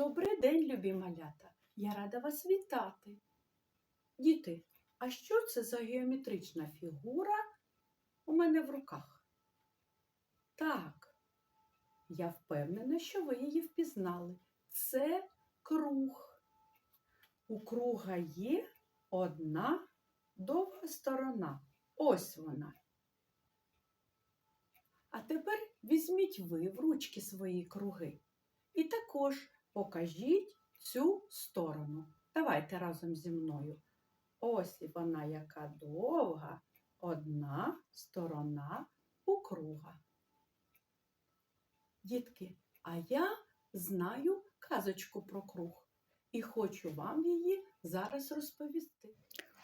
Добрий день, любі малята. Я рада вас вітати. Діти, а що це за геометрична фігура у мене в руках? Так, я впевнена, що ви її впізнали. Це круг. У круга є одна довга сторона. Ось вона. А тепер візьміть ви в ручки свої круги. І також покажіть цю сторону. Давайте разом зі мною. Ось вона яка довга, одна сторона у круга. Дітки, а я знаю казочку про круг і хочу вам її зараз розповісти.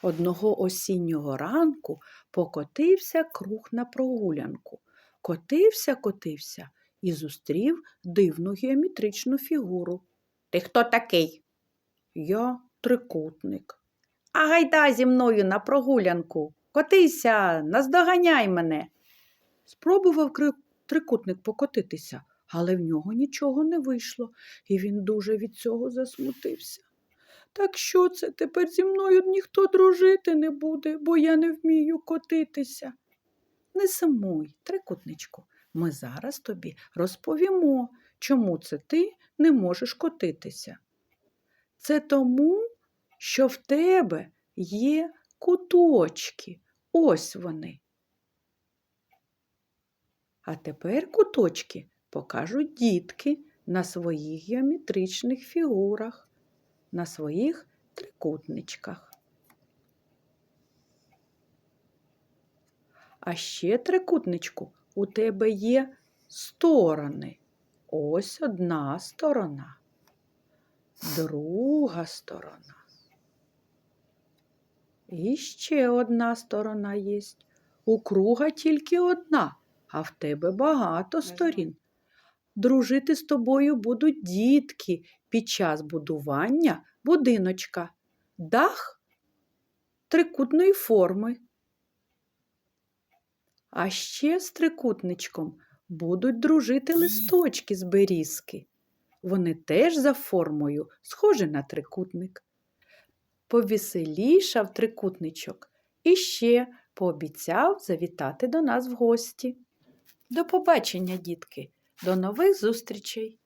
Одного осіннього ранку покотився круг на прогулянку. Котився, котився і зустрів дивну геометричну фігуру. Ти хто такий? Я трикутник. А гайда зі мною на прогулянку. Котися, наздоганяй мене. Спробував трикутник покотитися, але в нього нічого не вийшло, і він дуже від цього засмутився. Так що це тепер зі мною ніхто дружити не буде, бо я не вмію котитися. Не сумуй, трикутничку, ми зараз тобі розповімо, чому це ти не можеш котитися. Це тому, що в тебе є куточки. Ось вони. А тепер куточки покажуть дітки на своїх геометричних фігурах, на своїх трикутничках. А ще трикутничку у тебе є сторони. Ось одна сторона, друга сторона. І ще одна сторона є. У круга тільки одна, а в тебе багато сторін. Дружити з тобою будуть дітки під час будування будиночка, дах трикутної форми. А ще з трикутничком будуть дружити листочки з берізки. Вони теж за формою схожі на трикутник. Повеселішав трикутничок і ще пообіцяв завітати до нас в гості. До побачення, дітки, до нових зустрічей!